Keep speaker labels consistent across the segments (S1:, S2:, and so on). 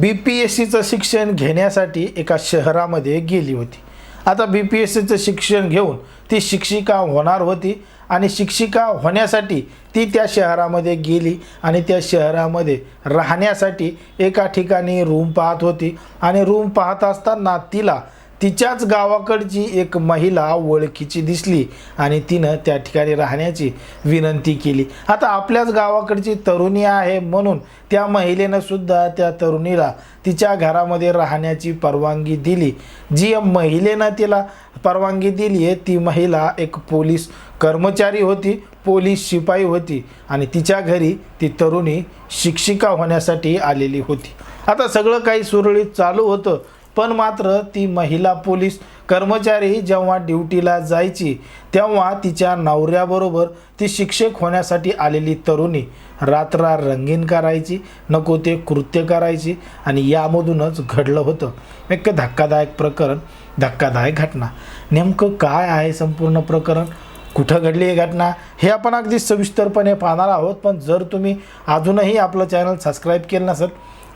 S1: बी P S सीचं शिक्षण घेण्यासाठी एका शहरामध्ये गेली होती. आता बी पी एस सीचं शिक्षण घेऊन ती शिक्षिका होणार होती आणि शिक्षिका होण्यासाठी ती त्या शहरामध्ये गेली आणि त्या शहरामध्ये राहण्यासाठी एका ठिकाणी रूम पाहत होती. आणि रूम पाहत असताना तिला तिच्याच गावाकडची एक महिला ओळखीची दिसली आणि तिनं त्या ठिकाणी राहण्याची विनंती केली. आता आपल्याच गावाकडची तरुणी आहे म्हणून त्या महिलेनं सुद्धा त्या तरुणीला तिच्या घरामध्ये राहण्याची परवानगी दिली. जी महिलेनं तिला परवानगी दिली आहे ती महिला एक पोलीस कर्मचारी होती पोलीस शिपाई होती आणि तिच्या घरी ती तरुणी शिक्षिका होण्यासाठी आलेली होती. आता सगळं काही सुरळीत चालू होतं. पण मात्र ती महिला पोलीस कर्मचारी जेव्हा ड्युटीला जायची तेव्हा तिच्या नवऱ्याबरोबर ती शिक्षक होण्यासाठी आलेली तरुणी रात्रा रंगीन करायची नको ते कृत्य करायची आणि यामधूनच घडलं होतं. एक धक्कादायक प्रकरण धक्कादायक घटना. नेमकं काय आहे संपूर्ण प्रकरण? कुठं घडली ही घटना? हे आपण अगदी सविस्तरपणे पाहणार आहोत पण जर तुम्ही अजूनही आपलं चॅनल सबस्क्राईब केलं नसेल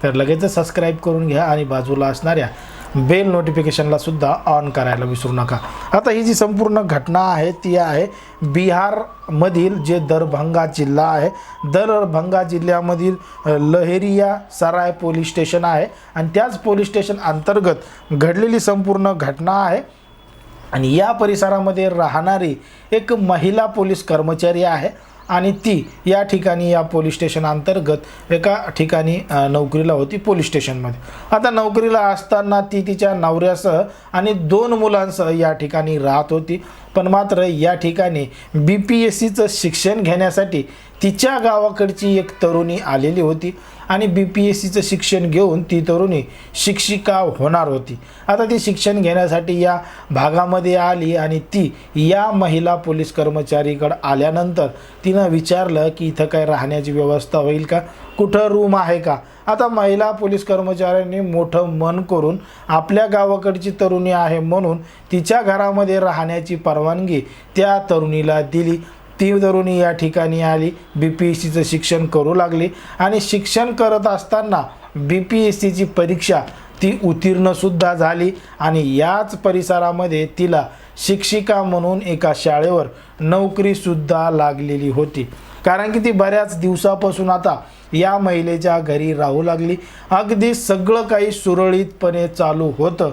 S1: तर लगेचच सबस्क्राईब करून घ्या आणि बाजूला असणाऱ्या बेल नोटिफिकेशनला सुद्धा ऑन करायला विसरू नका. आता ही जी संपूर्ण घटना आहे ती आहे बिहारमधील जे दरभंगा जिल्हा आहे. दरभंगा जिल्ह्यामधील लहेरिया सराय पोलीस स्टेशन आहे. आणि त्याच पोलीस स्टेशन अंतर्गत घडलेली संपूर्ण घटना आहे. आणि या परिसरामध्ये राहणारी एक महिला पोलीस कर्मचारी आहे आणि ती या ठिकाणी या पोलीस स्टेशन अंतर्गत एका ठिकाणी नोकरीला होती पोलीस स्टेशनमध्ये. आता नोकरीला असताना ती तिच्या नवऱ्यासह आणि दोन मुलांसह या ठिकाणी राहत होती. पण मात्र या ठिकाणी बी पी एस सीचं शिक्षण घेण्यासाठी तिच्या गावाकडची एक तरुणी आलेली होती. आणि बी पी एस सीचं शिक्षण घेऊन ती तरुणी शिक्षिका होणार होती. आता ती शिक्षण घेण्यासाठी या भागामध्ये आली आणि ती या महिला पोलीस कर्मचारीकडं आल्यानंतर तिनं विचारलं की इथं काय राहण्याची व्यवस्था होईल का? कुठं रूम आहे का? आता महिला पोलीस कर्मचाऱ्यांनी मोठं मन करून आपल्या गावाकडची तरुणी आहे म्हणून तिच्या घरामध्ये राहण्याची परवानगी त्या तरुणीला दिली. ती तरुणी या ठिकाणी आली. बी पी एस सीचं शिक्षण करू लागली आणि शिक्षण करत असताना बी पी एस सीची परीक्षा ती उत्तीर्णसुद्धा झाली आणि याच परिसरामध्ये तिला शिक्षिका म्हणून एका शाळेवर नोकरीसुद्धा लागलेली होती. कारण की ती बऱ्याच दिवसापासून आता या महिलेच्या घरी राहू लागली. अगदी सगळं काही सुरळीतपणे चालू होतं.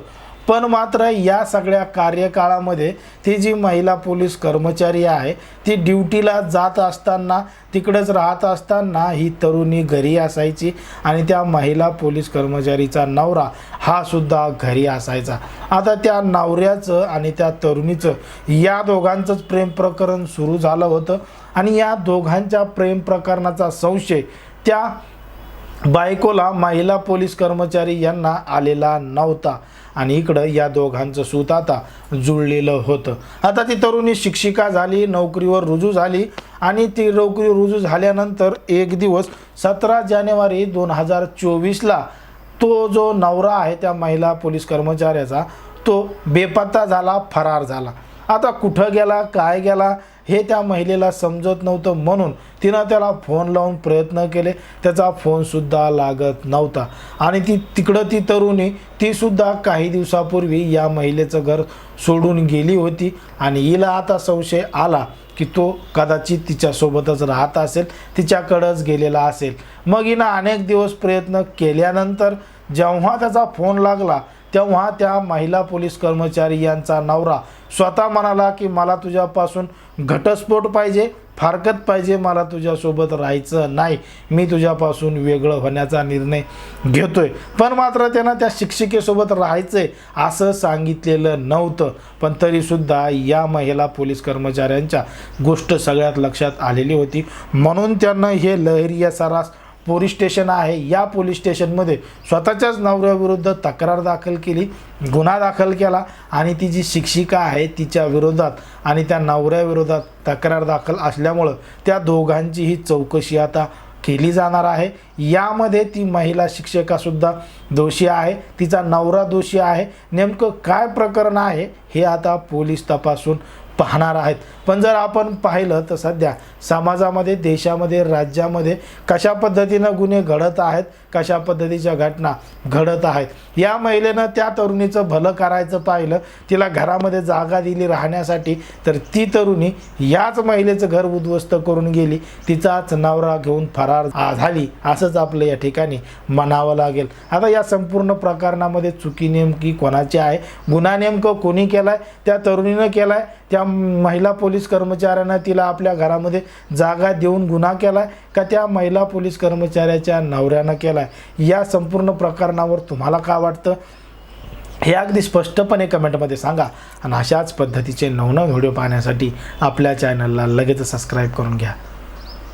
S1: पण मात्र या सगळ्या कार्यकाळामध्ये ती जी महिला पोलीस कर्मचारी आहे ती ड्युटीला जात असताना तिकडेच राहत असताना ही तरुणी घरी असायची आणि त्या महिला पोलीस कर्मचारीचा नवरा हा सुद्धा घरी असायचा. आता त्या नवऱ्याचं आणि त्या तरुणीचं या दोघांचंच प्रेम प्रकरण सुरू झालं होतं आणि या दोघांच्या प्रेम प्रकरणाचा संशय त्या बायकोला महिला पोलीस कर्मचारी यांना आलेला नव्हता. आणि इकडं या दोघांचं सूत आता जुळलेलं होतं. आता ती तरुणी शिक्षिका झाली नोकरीवर रुजू झाली आणि ती नोकरी रुजू झाल्यानंतर एक दिवस सतरा जानेवारी दोन हजार चोवीसला तो जो नवरा आहे त्या महिला पोलीस कर्मचाऱ्याचा तो बेपत्ता झाला फरार झाला. आता कुठं गेला काय गेला हे त्या महिलेला समजत नव्हतं म्हणून तिनं त्याला फोन लावून प्रयत्न केले. त्याचा फोनसुद्धा लागत नव्हता. आणि ती तिकडं ती तरुणी तीसुद्धा काही दिवसापूर्वी या महिलेचं घर सोडून गेली होती. आणि हिला आता संशय आला की तो कदाचित तिच्यासोबतच राहत असेल तिच्याकडंच गेलेला असेल. मग हिनं अनेक दिवस प्रयत्न केल्यानंतर जेव्हा त्याचा फोन लागला तेव्हा त्या महिला पोलीस कर्मचारी यांचा नवरा स्वतः म्हणाला की मला तुझ्यापासून घटस्फोट पाहिजे फारकत पाहिजे मला तुझ्यासोबत राहायचं नाही. मी तुझ्यापासून वेगळं होण्याचा निर्णय घेतोय. पण मात्र त्यांना त्या शिक्षिकेसोबत राहायचंय असं सांगितलेलं नव्हतं. पण तरीसुद्धा या महिला पोलीस कर्मचाऱ्यांच्या गोष्ट सगळ्यात लक्षात आलेली होती. म्हणून त्यांना हे लहरी या सरास पोलीस स्टेशन आहे. या पोलीस स्टेशनमध्ये स्वतःच्याच नवऱ्याविरुद्ध तक्रार दाखल केली गुन्हा दाखल केला आणि ती जी शिक्षिका आहे तिच्या विरोधात आणि त्या नवऱ्याविरोधात तक्रार दाखल असल्यामुळं त्या दोघांची ही चौकशी आता केली जाणार आहे. यामध्ये ती महिला शिक्षकासुद्धा दोषी आहे. तिचा नवरा दोषी आहे. नेमकं काय प्रकरण आहे हे आता पोलीस तपासून पाहणार आहेत. पण जर आपण पाहिलं तर सध्या समाजामध्ये देशामध्ये राज्यामध्ये कशा पद्धतीनं गुन्हे घडत आहेत कशा पद्धतीच्या घटना घडत आहेत या महिलेनं त्या तरुणीचं भलं करायचं पाहिलं तिला घरामध्ये जागा दिली राहण्यासाठी तर ती तरुणी याच महिलेचं घर उद्ध्वस्त करून गेली. तिचाच नवरा घेऊन फरार झाली. असंच आपलं या ठिकाणी म्हणावं लागेल. आता या संपूर्ण प्रकरणामध्ये चुकी नेमकी कोणाची आहे? गुन्हा नेमकं कोणी केलाय? त्या तरुणीनं केलाय? त्या महिला पोलीस कर्मचाऱ्यानं तिला आपल्या घरामध्ये जागा देऊन गुन्हा केला आहे का त्या महिला पोलीस कर्मचाऱ्याच्या नवऱ्यानं केला आहे या संपूर्ण प्रकरणावर तुम्हाला काय वाटतं? हे अगदी स्पष्टपणे कमेंटमध्ये सांगा. आणि अशाच पद्धतीचे नवनव व्हिडिओ पाहण्यासाठी आपल्या चॅनलला लगेच सबस्क्राईब करून घ्या.